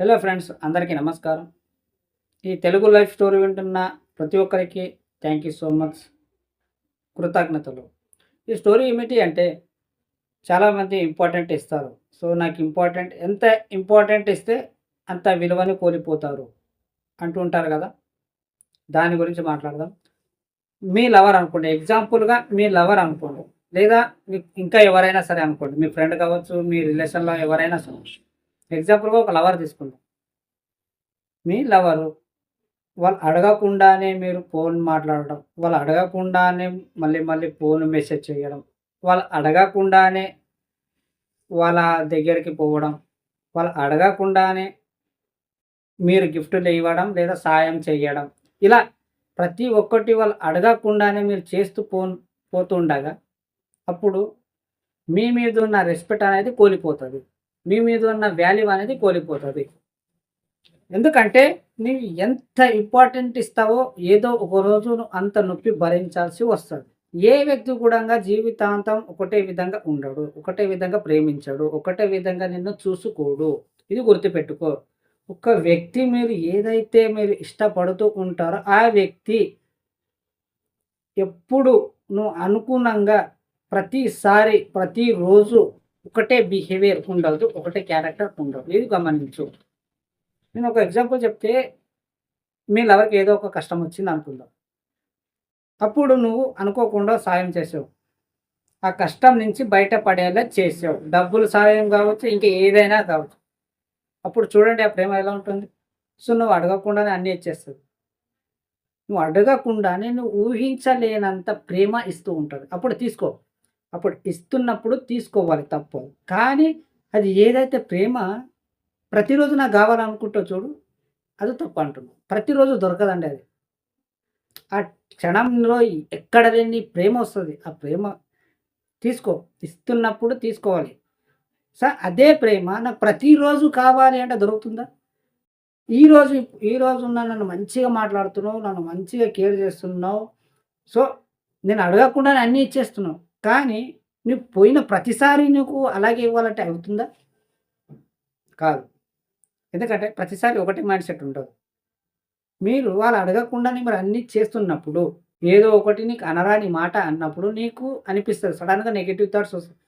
Hello friends అందరికీ నమస్కారం. ఈ తెలుగు లైఫ్ స్టోరీ వింటున్న ప్రతి ఒక్కరికి థ్యాంక్ యూ సో మచ్ కృతజ్ఞతలు. ఈ స్టోరీ ఏమిటి అంటే చాలామంది ఇంపార్టెంట్ ఇస్తారు. సో నాకు ఇంపార్టెంట్ ఎంత ఇంపార్టెంట్ ఇస్తే అంత విలువని కోల్పోతారు అంటూ ఉంటారు కదా. దాని గురించి మాట్లాడదాం. మీ లవర్ అనుకోండి ఎగ్జాంపుల్గా మీ లవర్ అనుకోండి. లేదా మీకు ఇంకా ఎవరైనా సరే అనుకోండి మీ ఫ్రెండ్ కావచ్చు మీ రిలేషన్లో ఎవరైనా సరే. ఎగ్జాంపుల్గా ఒక లవర్ తీసుకుందాం. మీ లవరు వాళ్ళు అడగకుండానే మీరు ఫోన్ మాట్లాడడం వాళ్ళు అడగకుండానే మళ్ళీ మళ్ళీ ఫోన్ మెసేజ్ చేయడం వాళ్ళు అడగకుండానే వాళ్ళ దగ్గరికి పోవడం వాళ్ళు అడగకుండానే మీరు గిఫ్ట్లు ఇవ్వడం లేదా సాయం చేయడం. ఇలా ప్రతి ఒక్కటి వాళ్ళు అడగకుండానే మీరు చేస్తూ పో పోతుండగా అప్పుడు మీ మీద ఉన్న రెస్పెక్ట్ అనేది కోల్పోతుంది. మీ మీద ఉన్న వాల్యూ అనేది కోల్పోతుంది. ఎందుకంటే నీవు ఎంత ఇంపార్టెంట్ ఇస్తావో ఏదో ఒక రోజు అంత నొప్పి భరించాల్సి వస్తుంది. ఏ వ్యక్తి కూడా జీవితాంతం ఒకటే విధంగా ఉండడు ఒకటే విధంగా ప్రేమించడు ఒకటే విధంగా నిన్ను చూసుకోడు. ఇది గుర్తుపెట్టుకో. ఒక వ్యక్తి మీరు ఏదైతే మీరు ఇష్టపడుతూ ఉంటారో ఆ వ్యక్తి ఎప్పుడు నువ్వు అనుగుణంగా ప్రతిసారి ప్రతిరోజు ఒకటే బిహేవియర్ ఉండదు ఒకటే క్యారెక్టర్ ఉండదు. ఇది గమనించు. నేను ఒక ఎగ్జాంపుల్ చెప్తే మీ లవర్కి ఏదో ఒక కష్టం వచ్చింది అనుకుందాం. అప్పుడు నువ్వు అనుకోకుండా సాయం చేసావు. ఆ కష్టం నుంచి బయటపడేలా చేసావు. డబ్బులు సాయం కావచ్చు ఇంకా ఏదైనా కావచ్చు. అప్పుడు చూడండి ఆ ప్రేమ ఎలా ఉంటుంది. సో నువ్వు అడగకుండానే అన్నీ ఇచ్చేస్తుంది నువ్వు అడగకుండానే నువ్వు ఊహించలేనంత ప్రేమ ఇస్తూ ఉంటుంది అప్పుడు తీసుకో. అప్పుడు ఇస్తున్నప్పుడు తీసుకోవాలి తప్పు కానీ అది ఏదైతే ప్రేమ ప్రతిరోజు నాకు కావాలనుకుంటావు చూడు అది తప్పు అంటున్నావు. ప్రతిరోజు దొరకదండి అది. ఆ క్షణంలో ఎక్కడ లేని ప్రేమ వస్తుంది. ఆ ప్రేమ తీసుకో ఇస్తున్నప్పుడు తీసుకోవాలి. సార్ అదే ప్రేమ నాకు ప్రతిరోజు కావాలి అంటే దొరుకుతుందా? ఈరోజు ఈరోజు నన్ను మంచిగా మాట్లాడుతున్నావు నన్ను మంచిగా కేర్ చేస్తున్నావు. సో నేను అడగకుండానే అన్నీ ఇచ్చేస్తున్నావు. కానీ నువ్వు పోయిన ప్రతిసారి నీకు అలాగే ఇవ్వాలంటే అవుతుందా? కాదు. ఎందుకంటే ప్రతిసారి ఒకటి మైండ్ సెట్ ఉంటుంది. మీరు వాళ్ళు అడగకుండానే మీరు అన్నీ చేస్తున్నప్పుడు ఏదో ఒకటి నీకు అనరాని మాట అన్నప్పుడు నీకు అనిపిస్తుంది. సడన్గా నెగిటివ్ థాట్స్ వస్తాయి.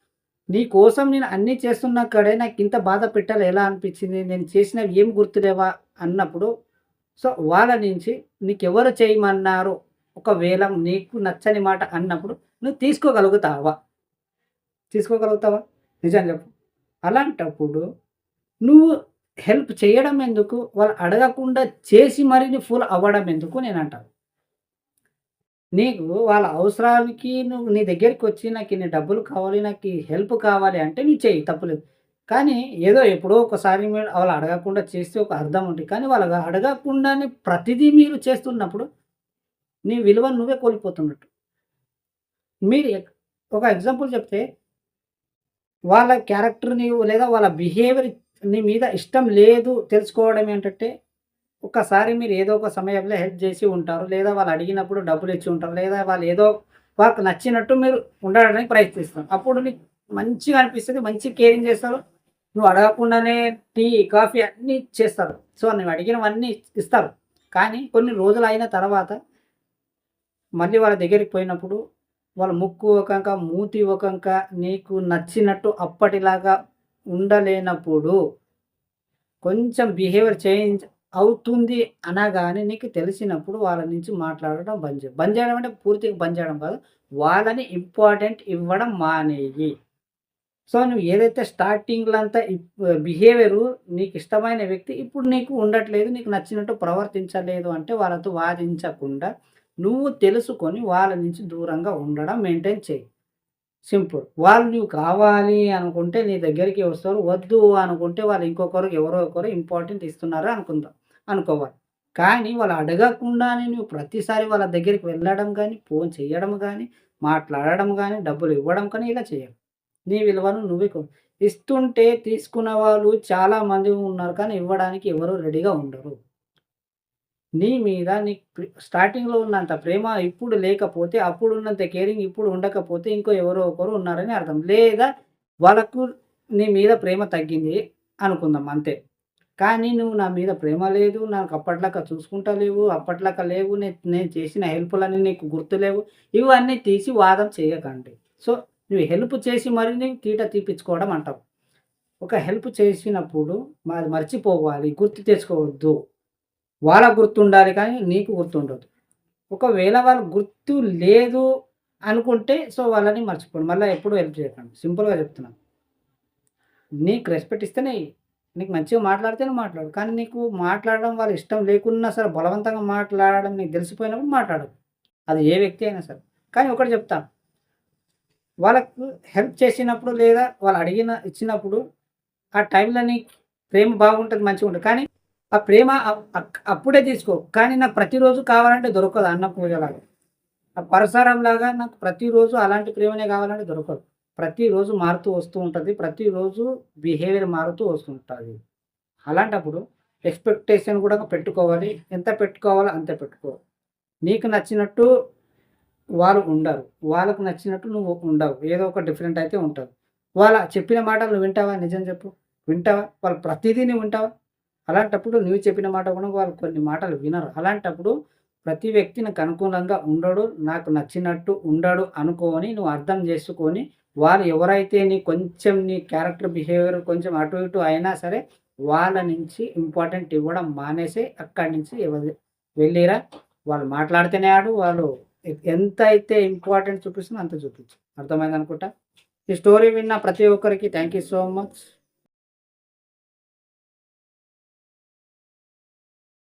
నీ కోసం నేను అన్నీ చేస్తున్న కడే నాకు ఇంత బాధ పెట్టాలి. ఎలా అనిపించింది? నేను చేసినవి ఏం గుర్తులేవా? అన్నప్పుడు సో వాళ్ళ నుంచి నీకెవరు చేయమన్నారు? ఒకవేళ నీకు నచ్చని మాట అన్నప్పుడు నువ్వు తీసుకోగలుగుతావా? తీసుకోగలుగుతావా? నిజం చెప్పు. అలాంటప్పుడు నువ్వు హెల్ప్ చేయడం ఎందుకు? వాళ్ళు అడగకుండా చేసి మరీ ఫుల్ అవ్వడం ఎందుకు నేను అంటాను నీకు వాళ్ళ అవసరానికి నువ్వు నీ దగ్గరికి వచ్చి నాకు ఇన్ని డబ్బులు కావాలి నాకు హెల్ప్ కావాలి అంటే నువ్వు చెయ్యి తప్పులేదు. కానీ ఏదో ఎప్పుడో ఒకసారి మీరు వాళ్ళు అడగకుండా చేస్తే ఒక అర్థం ఉంటుంది కానీ వాళ్ళు అడగకుండానే ప్రతిదీ మీరు చేస్తున్నప్పుడు నీ విలువ నువ్వే కోల్పోతున్నట్టు. మీరు ఒక ఎగ్జాంపుల్ చెప్తే వాళ్ళ క్యారెక్టర్ని లేదా వాళ్ళ బిహేవియర్ నీ మీద ఇష్టం లేదు తెలుసుకోవడం ఏంటంటే ఒకసారి మీరు ఏదో ఒక సమయంలో హెల్ప్ చేసి ఉంటారు లేదా వాళ్ళు అడిగినప్పుడు డబ్బులు ఇచ్చి ఉంటారు లేదా వాళ్ళు ఏదో వాళ్ళకి నచ్చినట్టు మీరు ఉండడానికి ప్రయత్నిస్తారు. అప్పుడు నీకు మంచిగా అనిపిస్తుంది మంచి కేరింగ్ చేస్తారు. నువ్వు అడగకుండానే టీ కాఫీ అన్నీ చేస్తారు. సో నువ్వు అడిగినవన్నీ ఇస్తారు. కానీ కొన్ని రోజులు అయిన తర్వాత మళ్ళీ వాళ్ళ దగ్గరికి పోయినప్పుడు వాళ్ళ ముక్కు ఒకంక మూతి ఒకంక నీకు నచ్చినట్టు అప్పటిలాగా ఉండలేనప్పుడు కొంచెం బిహేవియర్ చేంజ్ అవుతుంది అనగానే నీకు తెలిసినప్పుడు వాళ్ళ నుంచి మాట్లాడడం బంద్ చేయ. బంద్ చేయడం అంటే పూర్తిగా బంద్ చేయడం కాదు వాళ్ళని ఇంపార్టెంట్ ఇవ్వడం మానేయి. సో నువ్వు ఏదైతే స్టార్టింగ్లో అంతా బిహేవియరు నీకు ఇష్టమైన వ్యక్తి ఇప్పుడు నీకు ఉండట్లేదు నీకు నచ్చినట్టు ప్రవర్తించలేదు అంటే వాళ్ళతో వాదించకుండా నువ్వు తెలుసుకొని వాళ్ళ నుంచి దూరంగా ఉండడం మెయింటైన్ చేయి. సింపుల్ వాళ్ళు నువ్వు కావాలి అనుకుంటే నీ దగ్గరికి వస్తారు. వద్దు అనుకుంటే వాళ్ళు ఇంకొకరు ఎవరో ఒకరు ఇంపార్టెంట్ ఇస్తున్నారు అనుకుందాం అనుకోవాలి. కానీ వాళ్ళు అడగకుండానే నువ్వు ప్రతిసారి వాళ్ళ దగ్గరికి వెళ్ళడం కానీ ఫోన్ చేయడం కానీ మాట్లాడడం కానీ డబ్బులు ఇవ్వడం కానీ ఇలా చేయాలి. నీ విలువను నువ్వే ఇస్తుంటే తీసుకున్న వాళ్ళు చాలామంది ఉన్నారు కానీ ఇవ్వడానికి ఎవరు రెడీగా ఉండరు. నీ మీద నీ ప్రి- స్టార్టింగ్లో ఉన్నంత ప్రేమ ఇప్పుడు లేకపోతే అప్పుడు ఉన్నంత కేరింగ్ ఇప్పుడు ఉండకపోతే ఇంకో ఎవరో ఒకరు ఉన్నారని అర్థం లేదా వాళ్ళకు నీ మీద ప్రేమ తగ్గింది అనుకుందాం అంతే కానీ నువ్వు నా మీద ప్రేమ లేదు నాకు అప్పట్లాక చూసుకుంటా లేవు అప్పట్లాక లేవు నేను నేను చేసిన హెల్ప్‌లన్నీ నీకు గుర్తులేవు. ఇవన్నీ తీసి వాదం చేయకండి. సో, నువ్వు హెల్ప్ చేసి మరి నీకు తీట తీపిచ్చుకోవడం అంటావు. ఒక హెల్ప్ చేసినప్పుడు మాది మర్చిపోవాలి. గుర్తు తెచ్చుకోవద్దు. వాళ్ళకు గుర్తుండాలి కానీ నీకు గుర్తుండదు. ఒకవేళ వాళ్ళు గుర్తు లేదు అనుకుంటే సో, వాళ్ళని మర్చిపోండి. మళ్ళీ ఎప్పుడు హెల్ప్ చేయకండి. సింపుల్‌గా చెప్తున్నాను. నీకు రెస్పెక్ట్ ఇస్తేనే నీకు మంచిగా మాట్లాడితేనే మాట్లాడు. కానీ నీకు మాట్లాడడం వాళ్ళ ఇష్టం లేకున్నా సరే బలవంతంగా మాట్లాడడం నీకు తెలిసిపోయినప్పుడు మాట్లాడు అది ఏ వ్యక్తి అయినా సరే. కానీ ఒకటి చెప్తా. వాళ్ళకు హెల్ప్ చేసినప్పుడు లేదా వాళ్ళు అడిగిన ఇచ్చినప్పుడు ఆ టైంలో నీకు ప్రేమ బాగుంటుంది మంచిగా ఉంటుంది కానీ ఆ ప్రేమ అప్పుడే తీసుకో. కానీ నాకు ప్రతిరోజు కావాలంటే దొరకదు అన్న పూజలాగా. ఆ పరసారంలాగా నాకు ప్రతిరోజు అలాంటి ప్రేమనే కావాలంటే దొరకదు. ప్రతిరోజు మారుతూ వస్తూ ఉంటుంది ప్రతిరోజు బిహేవియర్ మారుతూ వస్తుంటుంది అలాంటప్పుడు ఎక్స్‌పెక్టేషన్ కూడా పెట్టుకోవాలి. ఎంత పెట్టుకోవాలో అంత పెట్టుకో. నీకు నచ్చినట్టు వాళ్ళు ఉండరు. వాళ్ళకు నచ్చినట్టు నువ్వు ఉండవు. ఏదో ఒక డిఫరెంట్ అయితే ఉంటుంది వాళ్ళ చెప్పిన మాటలు నువ్వు వింటావా? నిజం చెప్పు. వింటావా? వాళ్ళు ప్రతిదీని నువ్వు వింటావా? అలాంటప్పుడు నువ్వు చెప్పిన మాట కూడా వాళ్ళు కొన్ని మాటలు వినరు. అలాంటప్పుడు ప్రతి వ్యక్తి నాకు అనుకూలంగా ఉండడు. నాకు నచ్చినట్టు ఉండడు అనుకోని నువ్వు అర్థం చేసుకొని వాళ్ళు ఎవరైతే నీ కొంచెం నీ క్యారెక్టర్ బిహేవియర్ కొంచెం అటు ఇటు అయినా సరే వాళ్ళ నుంచి ఇంపార్టెంట్ ఇవ్వడం మానేసి అక్కడి నుంచి వెళ్ళిరా. వాళ్ళు మాట్లాడితేనే ఆడు. వాళ్ళు ఎంత అయితే ఇంపార్టెంట్ చూపిస్తున్నా అంత చూపించు. అర్థమైందనుకుంటా. ఈ స్టోరీ విన్న ప్రతి ఒక్కరికి థ్యాంక్ యూ సో మచ్.